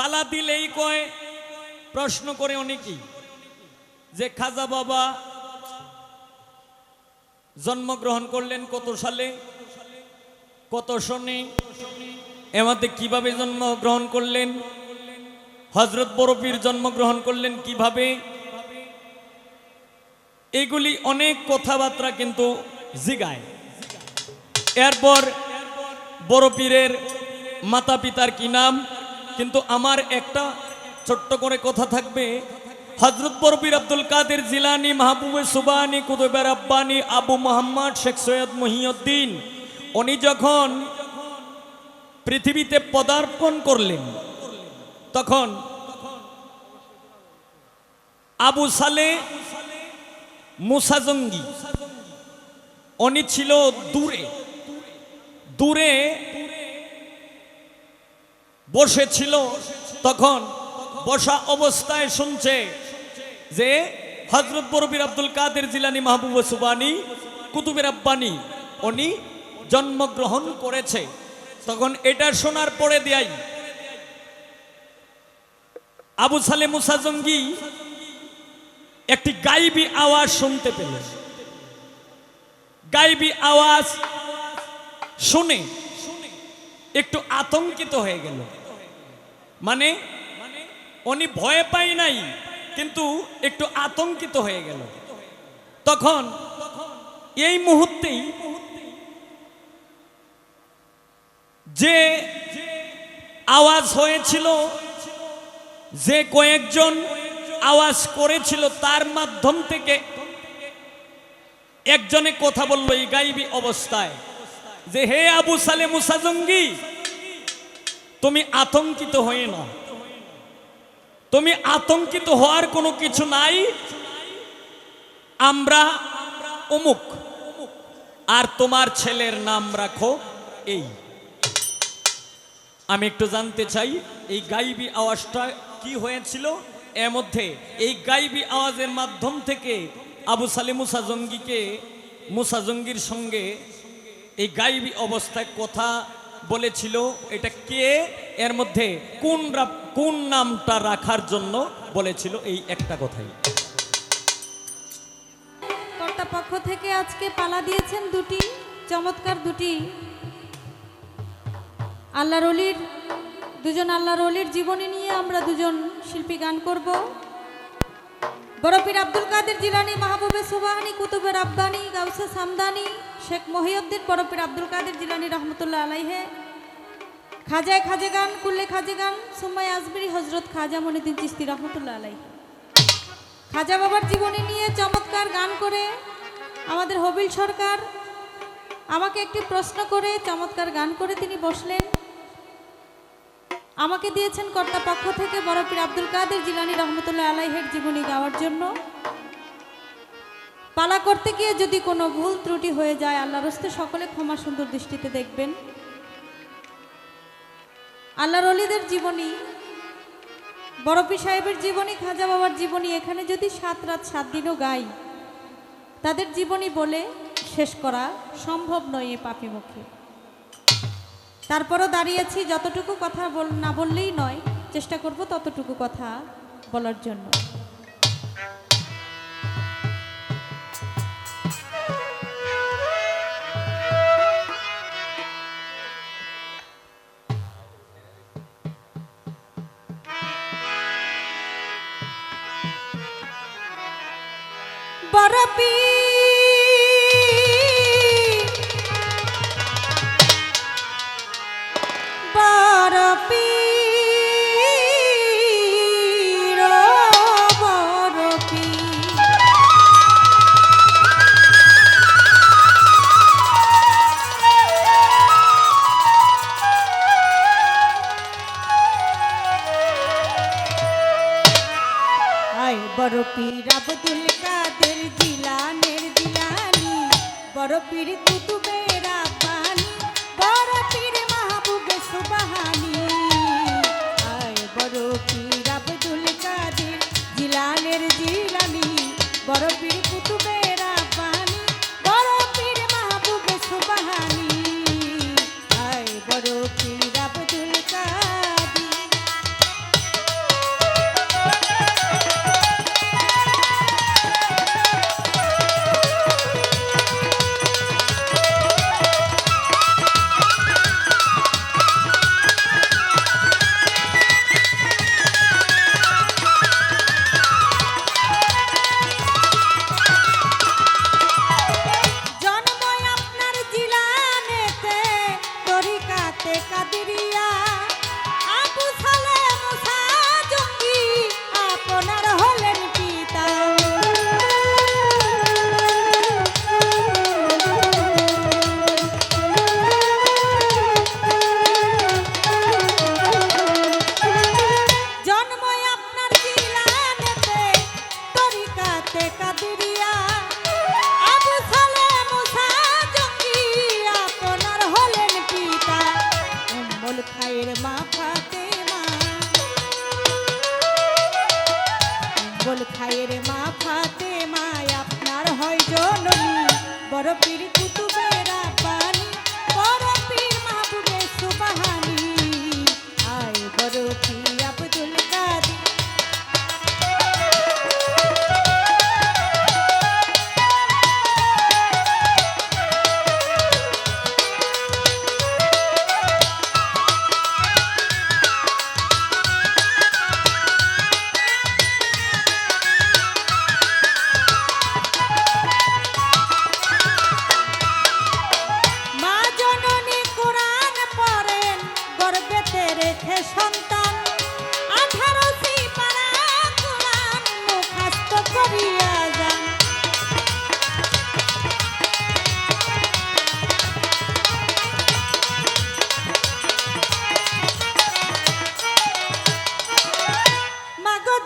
পালা দিলেই কয়, প্রশ্ন করে অনেকেই যে, খাজা বাবা জন্মগ্রহণ করলেন কত সালে? কত সনে এমাতে কীভাবে জন্মগ্রহণ করলেন? হজরত বরফির জন্মগ্রহণ করলেন কীভাবে? এগুলি অনেক কথাবার্তা কিন্তু জিগায়। এরপর বড় পীরের মাতা পিতার কি নাম? কিন্তু আমার একটা ছোট্ট করে কথা থাকবে। হজরত বরবির আব্দুল কাদের জিলানি, মাহবুবে সুবানি, কুতুবের আব্বানি, আবু মোহাম্মদ, শেখ সৈয়দ মহিউদ্দিন, উনি যখন পৃথিবীতে পদার্পণ করলেন, তখন আবু সালে মুসাজঙ্গি উনি ছিল দূরে দূরে বসেছিল তখন বসা অবস্থায় শুনছে যে হজরত বরবির আব্দুল কাদের জিলানি মাহবুব সুবানি, কুতুবের আব্বানি, উনি জন্মগ্রহণ করেছে। তখন এটা শোনার পরে দেয়াই আবু সালে মুসাজঙ্গি একটি গাইবি আওয়াজ শুনতে পেলেন গাইবি আওয়াজ শুনে একটু আতঙ্কিত হয়ে গেল। মানে উনি ভয় পাই নাই, কিন্তু একটু আতঙ্কিত হয়ে গেল। তখন এই মুহূর্তেই যে আওয়াজ হয়েছিল, যে কয়েকজন আওয়াজ করেছিল তার মাধ্যম থেকে একজনে কথা বলল, এই গাইবি অবস্থায়। যে, হে আবু সালে মুসাজঙ্গি তুমি আতঙ্কিত হয়ে না তুমি আতঙ্কিত হওয়ার কোনো কিছু নাই। আমরা অমুক। আর তোমার ছেলের নাম রাখো এই। আমি একটু জানতে চাই, এই গাইবি আওয়াজটা কি হয়েছিল? এর মধ্যে এই গাইবি আওয়াজের মাধ্যম থেকে আবু সালে মুসা জঙ্গিকে, মুসা জঙ্গির সঙ্গে এই গাইবি অবস্থায় কথা বলেছিল, এটা কে? এর মধ্যে কোন কোন নামটা রাখার জন্য বলেছিল এই একটা কথাই। কর্তাপক্ষ থেকে আজকে পালা দিয়েছেন দুটি, চমৎকার দুটি। আল্লাহর অলির, দুজন আল্লাহর অলির জীবনী নিয়ে আমরা দুজন শিল্পী গান করব। বরফির আব্দুল কাদের জিলানি, মাহবুবে সুবাহানি, কুতুবের আব্বানি গাউসে সামদানি শেখ মহিউদ্দিন বরফির আব্দুল কাদের জিলানি রহমতুল্লাহ আলাইহে। খাজায় খাজে গান কুল্লে খাজে গান সুম্মাই আজমিরি হজরত খাজা মনিদ্দিন চিস্তি রহমতুল্লাহ আলাইহে। খাজা বাবার জীবনী নিয়ে চমৎকার গান করে আমাদের হবিল সরকার আমাকে একটি প্রশ্ন করে চমৎকার গান করে তিনি বসলেন। আমাকে দিয়েছেন কর্তা পক্ষ থেকে বরফির আব্দুল কাদের জিলানি রহমতুল্লাহ আলাইহের জীবনী গাওয়ার জন্য। পালা করতে গিয়ে যদি কোনো ভুল ত্রুটি হয়ে যায়, আল্লাহর হস্তে সকলে ক্ষমা সুন্দর দৃষ্টিতে দেখবেন। আল্লাহর অলিদের জীবনী বরফি সাহেবের জীবনী, খাজা বাবার জীবনী, এখানে যদি সাত রাত সাত দিনও গাই, তাদের জীবনী বলে শেষ করা সম্ভব নয় এ পাপি মুখে। তারপরও দাঁড়িয়েছি, যতটুকু কথা বল, না বললেই নয়, চেষ্টা করব ততটুকু কথা বলার জন্য। বরফি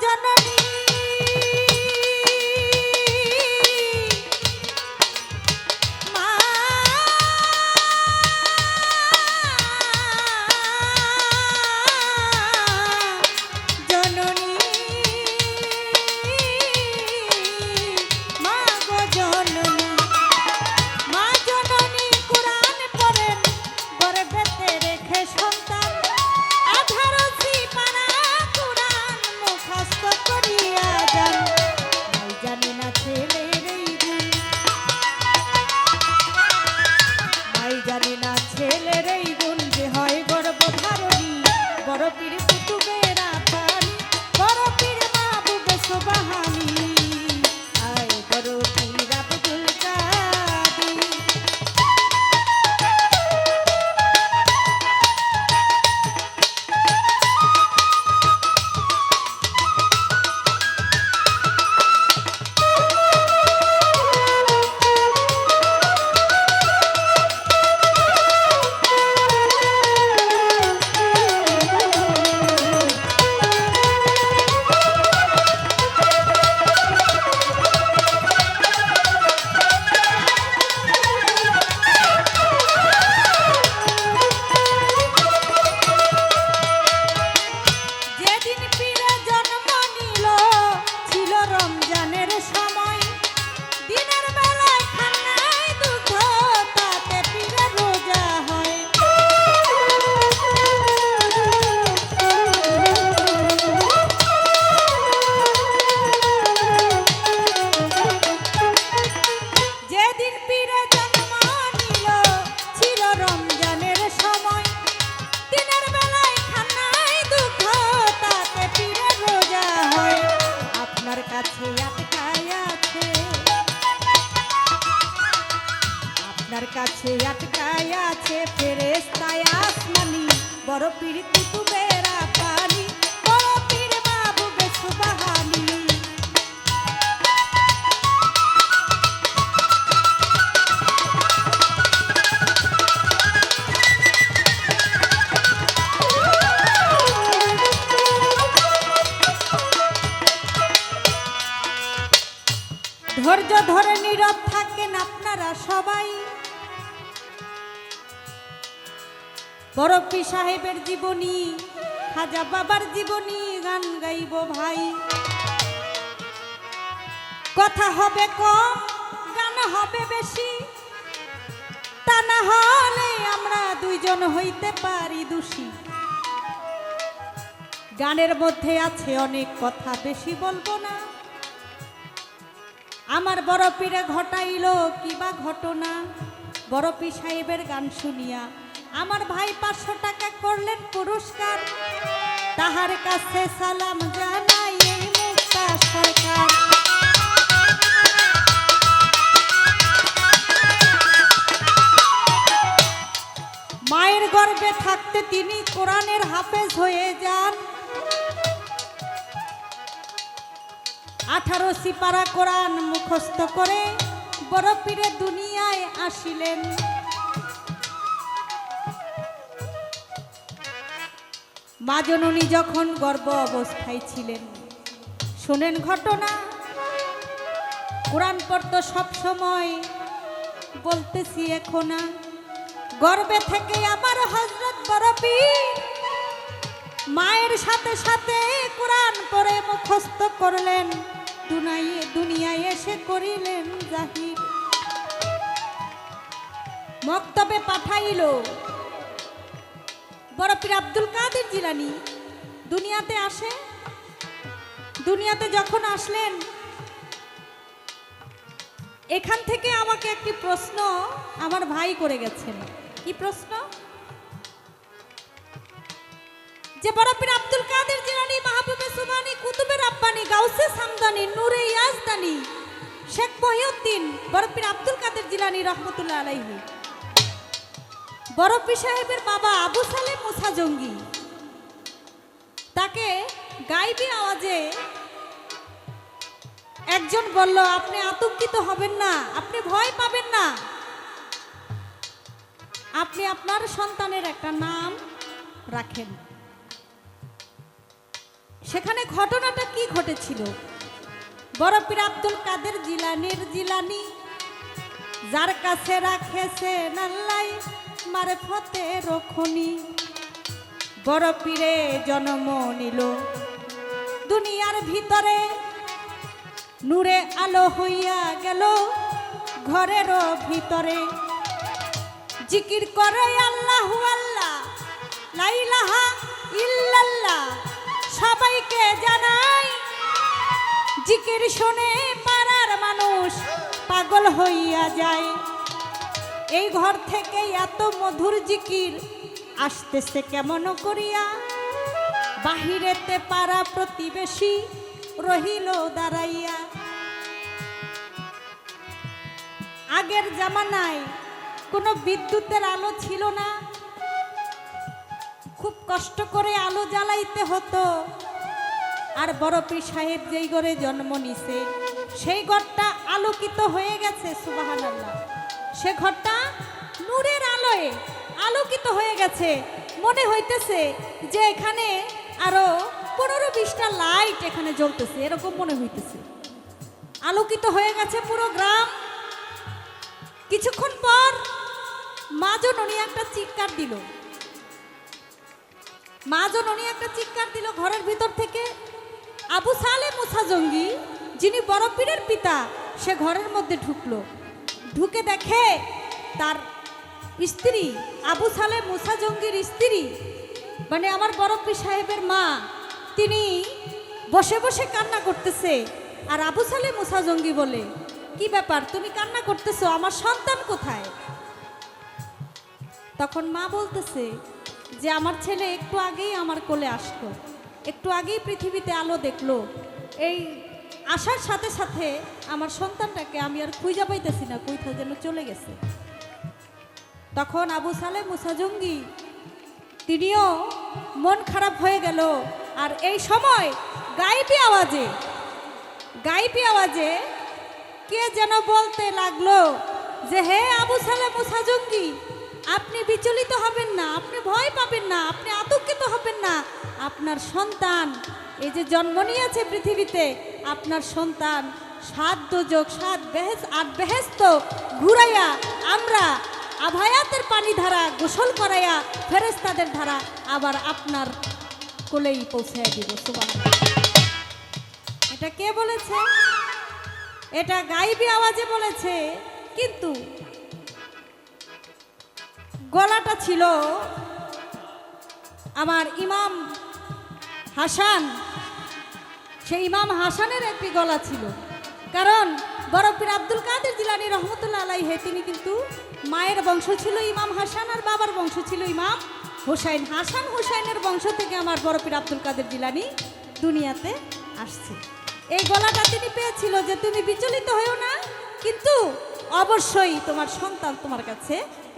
জনা বরফি সাহেবের জীবনী, খাজা বাবার জীবনী গান গাইব ভাই। কথা হবে কম, গান হবে বেশি। তা না হলে আমরা দুইজন হইতে পারি দোষী। গানের মধ্যে আছে অনেক কথা, বেশি বলব না। আমার বড় পীরে ঘটাইল কিবা ঘটনা। পীর সাহেবের গান শুনিয়া আমার ভাই পাঁচশো টাকা করলেন পুরস্কার। তাহার কাছে সালাম জানাই মুক্তা সরকার। মায়ের গর্ভে থাকতে তিনি কোরআনের হাফেজ হয়ে যান। আঠারো সিপারা কোরআন মুখস্থ করে বড় পীরে দুনিয়ায় আসিলেন। মা জননী যখন গর্ভ অবস্থায় ছিলেন, শোনেন ঘটনা। কোরআন পড়তো সব সময়, বলতেছি এখন। গর্বে থেকে আমার হজরত বরফি, মায়ের সাথে সাথে কোরআন পড়ে মুখস্থ করলেন। দুনিয়ায় এসে করিলেন জাহির। মক্তবে পাঠাইল বড় পীর আব্দুল কাদের জিলানি। দুনিয়াতে আসে, দুনিয়াতে যখন আসলেন, এখান থেকে আমাকে একটি প্রশ্ন আমার ভাই করে গেছেন। কি প্রশ্ন? যে বড় পীর আব্দুল কাদের জিলানি, মাহবুবে সুবানি কুতুবের রাব্বানি, গাউসে সামদানি, নূরে ইয়াজদানি, শেখ মহিউদ্দিন, বড় পীর আব্দুল কাদের জিলানি, রহমতুল্লাহ আলাইহি। পীর সাহেবের বাবা আবু সালেম মুসা জঙ্গি। তাকে গাইবি আওয়াজে একজন বলল, আপনি আতঙ্কিত হবেন না, আপনি ভয় পাবেন না। আপনি আপনার সন্তানের একটা নাম রাখেন। সেখানে ঘটনাটা কি ঘটেছিল? বড় পীর আব্দুল কাদের জিলানির জিলানি, যার কাছে রাখেছে নাল্লাই। মারে ফতে রখনি বড় পীরে জন্ম নিল। দুনিয়ার ভিতরে নূরে আলো হইয়া গেল ঘরেরও ভিতরে। জিকির করে আল্লাহ আল্লাহ লাইলাহা ইল্লাল্লাহ। সবাইকে জানাই, জিকির শুনে পাড়ার মানুষ পাগল হইয়া যায়। এই ঘর থেকে এত মধুর জিকির আসতেছে কেমন করিয়া? বাহিরেতে পাড়া প্রতিবেশী রহিল দাঁড়াইয়া। আগের জামানায় কোনো বিদ্যুতের আলো ছিল না। খুব কষ্ট করে আলো জ্বালাইতে হতো। আর বড় পীর সাহেব যেই ঘরে জন্ম নিছে, সেই ঘরটা আলোকিত হয়ে গেছে সুবাহান সে ঘরটা নূরের আলোয় আলোকিত হয়ে গেছে। মনে হইতেছে যে এখানে আরও পনেরো বিশটা লাইট এখানে জ্বলতেছে, এরকম মনে হইতেছে। আলোকিত হয়ে গেছে পুরো গ্রাম। কিছুক্ষণ পর মাজন উনি একটা চিৎকার দিল। মাজন উনি একটা চিৎকার দিল ঘরের ভিতর থেকে। আবু সালে মুসা জঙ্গি, যিনি বড় পীরের পিতা, সে ঘরের মধ্যে ঢুকলো। ঢুকে দেখে তার স্ত্রী, আবু সালে মুসা জঙ্গির স্ত্রী মানে আমার পীর সাহেবের মা, তিনি বসে বসে কান্না করতেছে। আর আবু সালে মুসা জঙ্গি বলে, কি ব্যাপার, তুমি কান্না করতেছো, আমার সন্তান কোথায়? তখন মা বলতেছে যে, আমার ছেলে একটু আগেই আমার কোলে আসলো, একটু আগেই পৃথিবীতে আলো দেখল। এই আসার সাথে সাথে আমার সন্তানটাকে আমি আর খুঁজা পাইতেছি না কুইথা যেন চলে গেছে। তখন আবু সালে মুসাজঙ্গি তিনিও মন খারাপ হয়ে গেল। আর এই সময় গাইবি আওয়াজে গাইবি আওয়াজে কে যেন বলতে লাগল যে, হে আবু সালে মুসাজঙ্গি আপনি বিচলিত হবেন না, আপনি ভয় পাবেন না, আপনি আতঙ্কিত হবেন না। আপনার সন্তান, এই যে জন্ম নিয়েছে পৃথিবীতে, আপনার সন্তান সাত দুযোগ, সাত বেহেস, আট বেহেস্ত ঘুরাইয়া আমরা আভায়াতের পানি ধারা গোসল করাইয়া ফেরেস্তাদের ধারা আবার আপনার কোলেই পৌঁছায় দিব, সুবহানাল্লাহ। এটা কে বলেছে? এটা গাইবি আওয়াজে বলেছে, কিন্তু গলাটা ছিল আমার ইমাম হাসান। সেই ইমাম হাসানের একটি গলা ছিল। কারণ বরফির আব্দুল কাদের জিলানি রহমতুল্লাহ আলাইহে তিনি কিন্তু মায়ের বংশ ছিল ইমাম হাসান আর বাবার বংশ ছিল ইমাম হোসাইন। হাসান হোসাইনের বংশ থেকে আমার বরফির আব্দুল কাদের জিলানি দুনিয়াতে আসছে। এই গলাটা তিনি পেয়েছিল যে তুমি বিচলিত হয়েও না, কিন্তু অবশ্যই তোমার সন্তান তোমার কাছে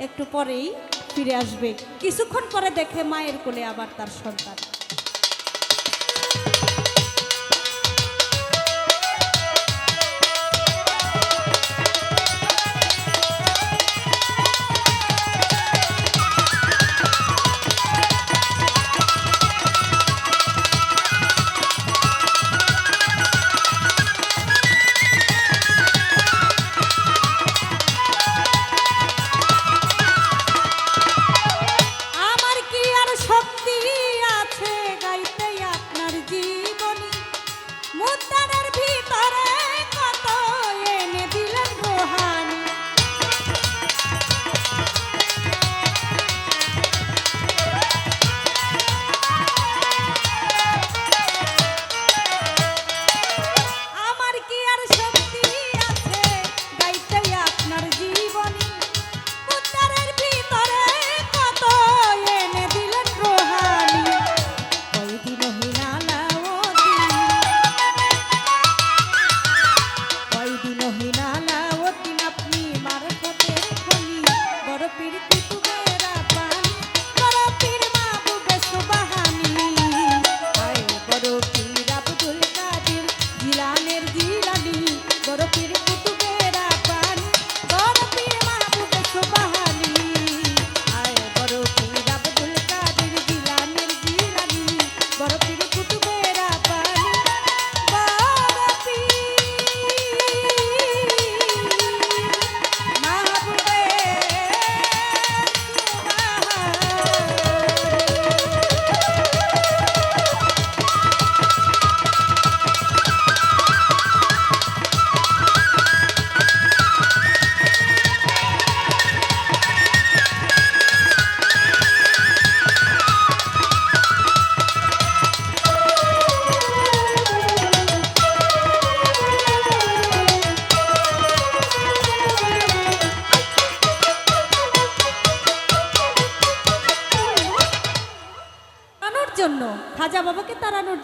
একটু পরেই ফিরে আসবে। কিছুক্ষণ পরে দেখে মায়ের কোলে আবার তার সন্তান।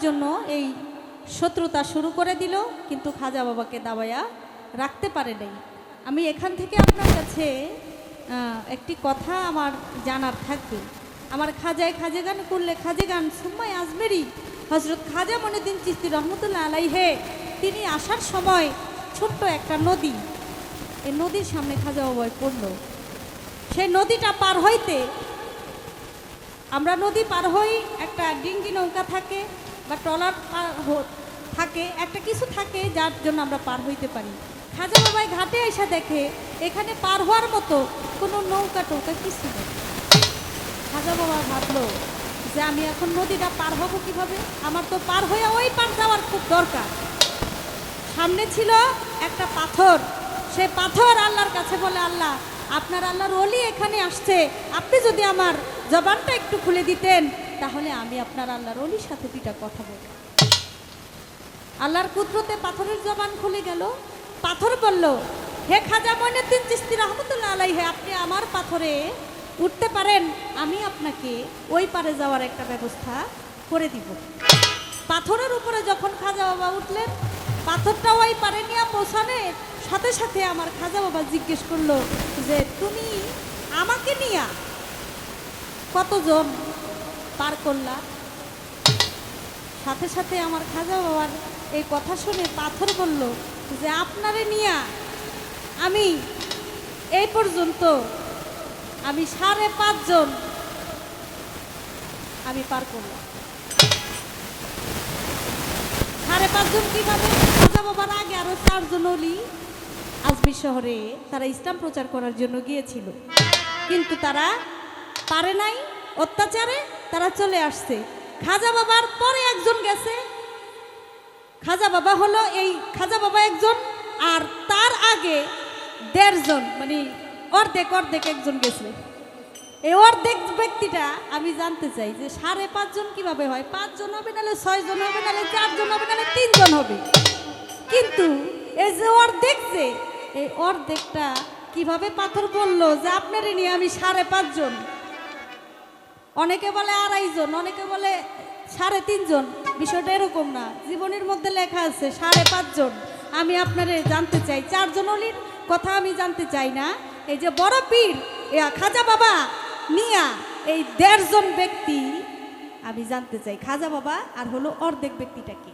জন্য এই শত্রুতা শুরু করে দিল, কিন্তু খাজা বাবাকে দাবায়া রাখতে পারে নাই। আমি এখান থেকে আপনার কাছে একটি কথা আমার জানার থাকবে। আমার খাজায় খাজে গান করলে খাজে গান সুম্মাই আজমেরি। হজরত খাজা মনুদ্দিন চিস্তি রহমতুল্লাহ আলাইহে, তিনি আসার সময় ছোট্ট একটা নদী, এই নদীর সামনে খাজা বাবায় পড়ল। সেই নদীটা পার হইতে আমরা নদী পার হই, একটা ডিঙ্গি নৌকা থাকে বা ট্রলার থাকে, একটা কিছু থাকে যার জন্য আমরা পার হইতে পারি। খাজা বাবাই ঘাটে এসে দেখে, এখানে পার হওয়ার মতো কোনো নৌকা টৌকা কিছু নেই। খাজা বাবা ভাবলো যে আমি এখন নদীটা পার হব কীভাবে? আমার তো পার হয়ে ওই পার যাওয়ার খুব দরকার। সামনে ছিল একটা পাথর। সে পাথর আল্লাহর কাছে বলে, আল্লাহ, আপনার আল্লাহর অলি এখানে আসছে। আপনি যদি আমার জবানটা একটু খুলে দিতেন, তাহলে আমি আপনার আল্লাহর অলির সাথে দুইটা কথা বলব। আল্লাহর কুদরতে পাথরের জবান খুলে গেল, পাথর বলল, হে খাজা মইনুদ্দিন চিস্তি রহমতুল্লাহ আলাই হে আপনি আমার পাথরে উঠতে পারেন, আমি আপনাকে ওই পারে যাওয়ার একটা ব্যবস্থা করে দিব। পাথরের উপরে যখন খাজা বাবা উঠলেন পাথরটা ওই পারে নিয়ে পৌঁছানের সাথে সাথে আমার খাজা বাবা জিজ্ঞেস করল যে, তুমি আমাকে নিয়া কতজন পার করলা? সাথে সাথে আমার খাজা বাবার এই কথা শুনে পাথর বলল যে, আপনারে নিয়া আমি এই পর্যন্ত আমি সাড়ে পাঁচজন আমি পার করলাম। সাড়ে পাঁচজন কীভাবে? খাজা বাবার আগে আরও চারজন অলি আজমির শহরে তারা ইসলাম প্রচার করার জন্য গিয়েছিল। কিন্তু তারা পারে নাই, অত্যাচারে তারা চলে আসছে। খাজা বাবার পরে একজন গেছে। খাজা বাবা হলো এই খাজা বাবা একজন, আর তার আগে দেড়জন মানে অর্ধেক অর্ধেক একজন গেছে। এই অর্ধেক ব্যক্তিটা আমি জানতে চাই যে সাড়ে পাঁচজন কীভাবে হয়? পাঁচজন হবে নাহলে ছয়জন হবে নাহলে চারজন হবে নাহলে তিনজন হবে? কিন্তু এই যে অর্ধেক যে, এই অর্ধেকটা কীভাবে পাথর বলল যে আপনারই নিয়ে আমি সাড়ে পাঁচজন অনেকে বলে আড়াইজন অনেকে বলে সাড়ে তিনজন বিষয়টা এরকম না। জীবনের মধ্যে লেখা আছে সাড়ে পাঁচজন আমি আপনারে জানতে চাই চারজন অলির কথা আমি জানতে চাই না। এই যে বড় পীর খাজা বাবা মিয়া এই দেড়জন ব্যক্তি আমি জানতে চাই খাজা বাবা আর হলো অর্ধেক ব্যক্তিটা কি?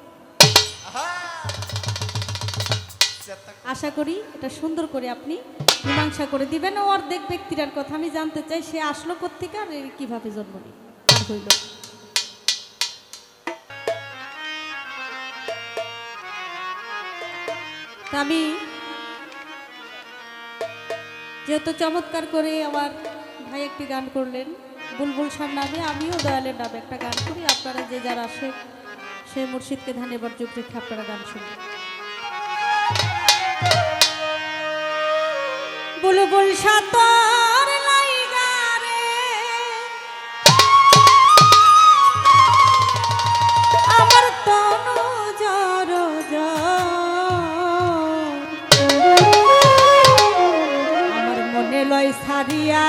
আশা করি এটা সুন্দর করে আপনি মীমাংসা করে দিবেন অর্ধেক ব্যক্তিটার কথা আমি জানতে চাই, সে আসলো কোথেকে আর কীভাবে জন্ম নিল আর হইল? আমি যেহেতু চমৎকার করে আমার ভাই একটি গান করলেন, বুলবুল সার নামে, আমিও দয়ালের নামে একটা গান করি, আপনারা যে যারা আসে, সে মুর্শিদকে ধানেবার যুগ রেখে আপনারা গান শুনুন বুলবুল সাতর লাইগারে আমার তনু জর আমার মনে লয় সারিয়া